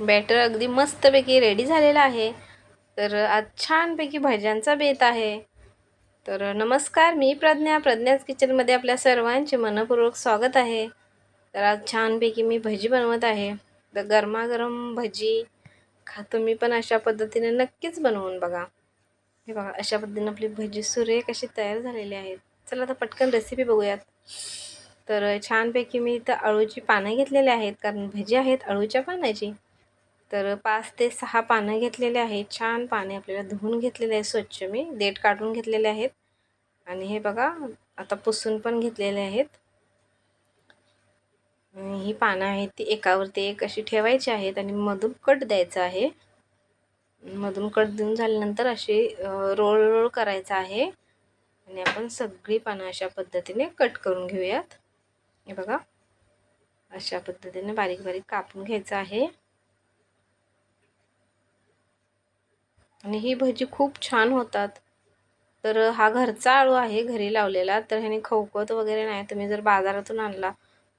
Batter अगदी मस्तपैकी ready झालेला आहे. तर आज छानपैकी भज्यांचा बेत आहे. तर नमस्कार मी प्रज्ञा. प्रज्ञाच किचनमध्ये आपल्या सर्वांचे मनपूर्वक स्वागत आहे. तर आज छानपैकी मी भजी बनवत आहे. तर गरमागरम भजी खा तुम्ही पण अशा पद्धतीने नक्कीच बनवून बघा. हे बघा अशा पद्धतीने आपली भजी सुरेख अशी तयार झालेली आहेत चला आता पटकन रेसिपी बघूयात. तर छानपैकी मी इथं अळूची पानं घेतलेली आहेत कारण भजी आहेत अळूच्या पानाची. तर पाच ते सहा पानं घेतलेले आहेत. छान पाने आपल्याला धुवून घेतलेले आहेत स्वच्छ. मी देठ काढून घेतलेले आहेत. आणि हे बघा आता पुसून पण घेतलेले आहेत. ही पानं आहेत ती एकावरती एक अशी ठेवायची आहेत आणि मधून कट द्यायचं आहे. मधून कट देऊन झाल्यानंतर अशी रोळ रोळ करायचं आहे. आणि आपण सगळी पानं अशा पद्धतीने कट करून घेऊयात. हे बघा अशा पद्धतीने बारीक बारीक कापून घ्यायचं आहे. आणि ही भजी खूप छान होतात. तर हा घरचा आळू आहे घरी लावलेला. तर ह्याने खवखवत वगैरे नाही तुम्ही जर बाजारातून आणला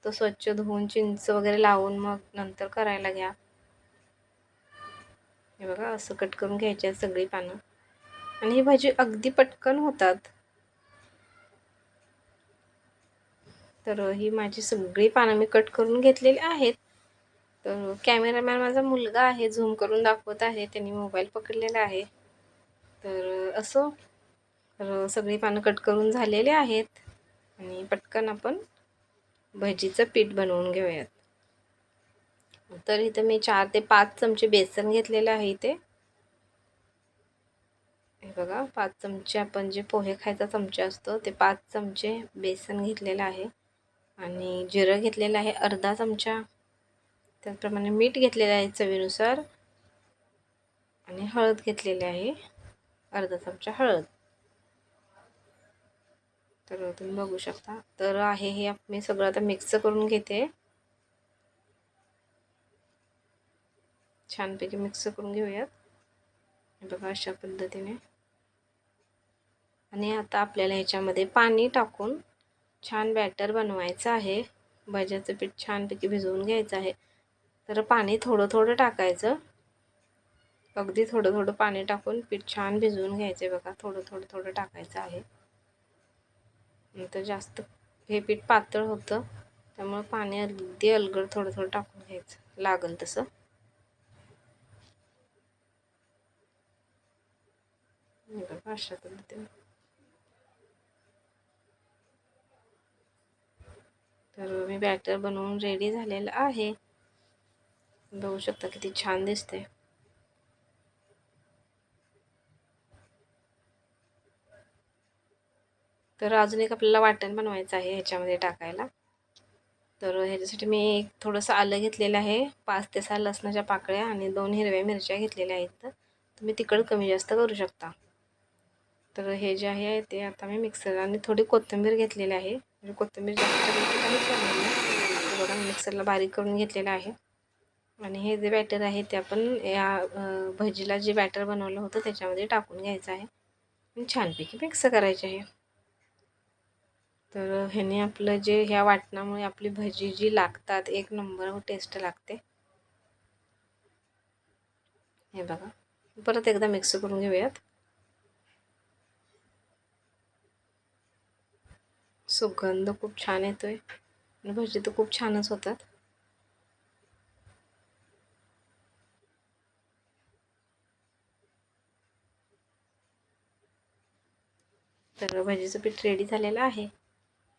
तर स्वच्छ धुवून चिंच वगैरे लावून मग नंतर करायला घ्या. हे बघा असं कट करून घ्यायची आहेत सगळी पानं. आणि ही भाजी अगदी पटकन होतात. तर ही माझी सगळी पानं मी कट करून घेतलेली आहेत. तर कॅमेरामॅन माझा मुलगा आहे झूम करून दाखवत आहे त्यांनी मोबाईल पकडलेला आहे. तर असो तर सगळी पानं कट करून झालेले आहेत. आणि पटकन आपण भजीचं पीठ बनवून घेऊयात. तर इथं मी चार ते पाच चमचे बेसन घेतलेलं आहे इथे. हे बघा पाच चमचे आपण जे पोहे खायचा चमचा असतो ते पाच चमचे बेसन घेतलेलं आहे. आणि जिरं घेतलेलं आहे अर्धा चमचा. त्याचप्रमाणे मीठ घेतलेलं आहे चवीनुसार. आणि हळद घेतलेली आहे. अर्धा चमचा हळद. तर तुम्ही बघू शकता. तर आहे हे मी सगळं आता मिक्स करून घेते. छानपैकी मिक्स करून घेऊयात. बघा अशा पद्धतीने. आणि आता आपल्याला ह्याच्यामध्ये पाणी टाकून छान बॅटर बनवायचं आहे. भाज्याचं पीठ छानपैकी भिजवून घ्यायचं आहे. तर पाणी थोडं थोडं टाकायचं. अगदी थोडं थोडं पाणी टाकून पीठ छान भिजवून घ्यायचं बघा. थोडं थोडं थोडं टाकायचं आहे. नंतर जास्त हे पीठ पातळ होतं. त्यामुळे पाणी अगदी अलगड थोडं थोडं टाकून घ्यायचं. लागल तसं. अशा पद्धतीने. तर मी बॅटर बनवून रेडी झालेलं आहे. बघू शकता किती छान दिसते तर अजून एक आपल्याला वाटण बनवायचं आहे ह्याच्यामध्ये टाकायला. तर ह्याच्यासाठी मी एक थोडंसं आलं घेतलेलं आहे पाच ते सहा लसणाच्या पाकळ्या आणि दोन हिरव्या मिरच्या घेतलेल्या आहेत. तर तुम्ही तिकड कमी जास्त करू शकता. तर हे जे आहे ते आता मी मिक्सर आणि थोडी कोथिंबीर घेतलेली आहे. म्हणजे कोथिंबीर जास्त काहीच बघा मिक्सरला बारीक करून घेतलेलं आहे. आणि हे जे बॅटर आहे ते आपण या भजीला जे बॅटर बनवलं होतं त्याच्यामध्ये टाकून घ्यायचं आहे. आणि छानपैकी मिक्स करायचे आहे. तर ह्याने आपलं जे ह्या वाटणामुळे आपली भजी जी लागतात एक नंबर टेस्ट लागते. हे बघा. परत एकदा मिक्स करून घेऊयात. सुगंध खूप छान येतोय. आणि भजी तर खूप छानच होतात. तर भजीचं पीठ रेडी झालेलं आहे.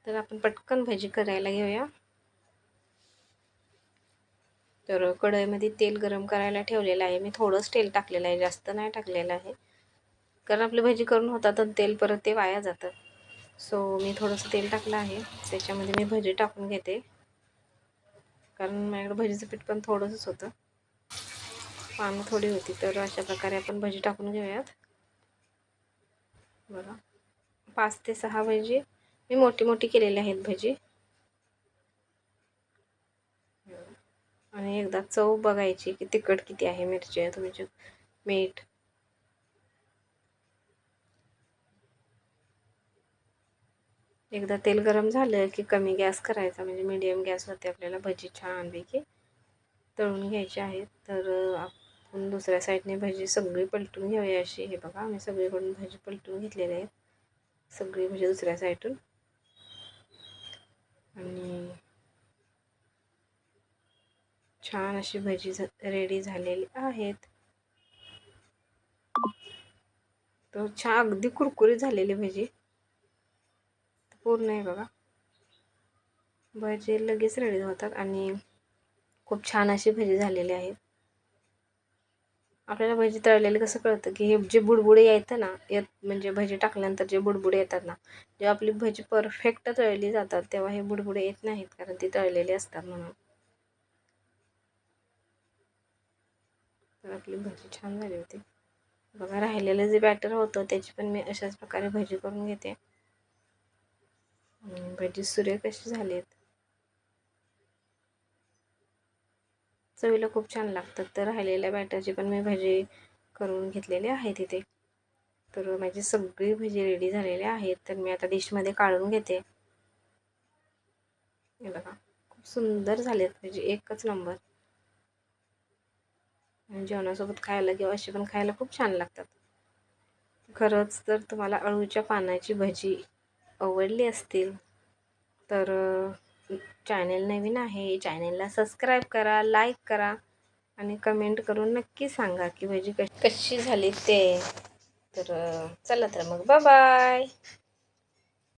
तर आपण पटकन भजी करायला घेऊया. तर कढईमध्ये तेल गरम करायला ठेवलेलं आहे. मी थोडंच तेल टाकलेलं आहे. जास्त नाही टाकलेलं आहे. कारण आपली भजी करून होतात आणि तेल परत ते वाया जातं. सो मी थोडंसं तेल टाकलं आहे. त्याच्यामध्ये मी भजी टाकून घेते. कारण माझ्याकडं भजीचं पीठ पण थोडंसंच होतं. पानं थोडी होती. तर अशा प्रकारे आपण भजी टाकून घेऊयात. बघा पाच ते सहा भजी मी मोठी मोठी केलेली आहेत भजी. आणि एकदा चव बघायची की तिखट किती आहे मिरची आहे तुमची मीठ. एकदा तेल गरम झालं की कमी गॅस करायचा म्हणजे मीडियम गॅसवरती आपल्याला भजी छानपैकी तळून घ्यायची आहेत. तर आपण दुसऱ्या साईडने भजी सगळी पलटून घेऊया अशी. हे बघा मी सगळीकडून भजी पलटून घेतलेली आहे सगळी म्हणजे दुसऱ्या साईडून. आणि छान अशी भजी रेडी झालेली आहेत. तर छान अगदी कुरकुरीत झालेली भजी. पूर्ण आहे बघा. भजी लगेच रेडी होतात आणि खूप छान अशी भजी झालेली आहेत. आपल्याला भजी तळलेली कसं कळतं की हे जे बुडबुडे येतं ना येत म्हणजे भजी टाकल्यानंतर जे बुडबुडे येतात ना जेव्हा आपली भजी परफेक्ट तळली जातात तेव्हा हे बुडबुडे येत नाहीत कारण ती तळलेली असतात म्हणून. तर आपली भजी छान झाली होती. बघा राहिलेलं जे बॅटर होतं त्याची पण मी अशाच प्रकारे भजी करून घेते. भजी सूर्य कशी झाली आहेत चवीला खूप छान लागतात. तर राहिलेल्या बॅटरची पण मी भजी करून घेतलेली आहे तिथे. तर माझी सगळी भजी रेडी झालेली आहेत तर मी आता डिशमध्ये काढून घेते. हे बघा खूप सुंदर झालेत म्हणजे एकच नंबर जेवणासोबत खायला किंवा अशी पण खायला खूप छान लागतात. खरंच तर तुम्हाला अळूच्या पानाची भजी आवडली असतील तर चॅनेल नवीन आहे चॅनेलला सबस्क्राईब करा लाईक करा आणि कमेंट करून नक्की सांगा की भजी कशी कशी झाली ते. तर चला तर मग. बाय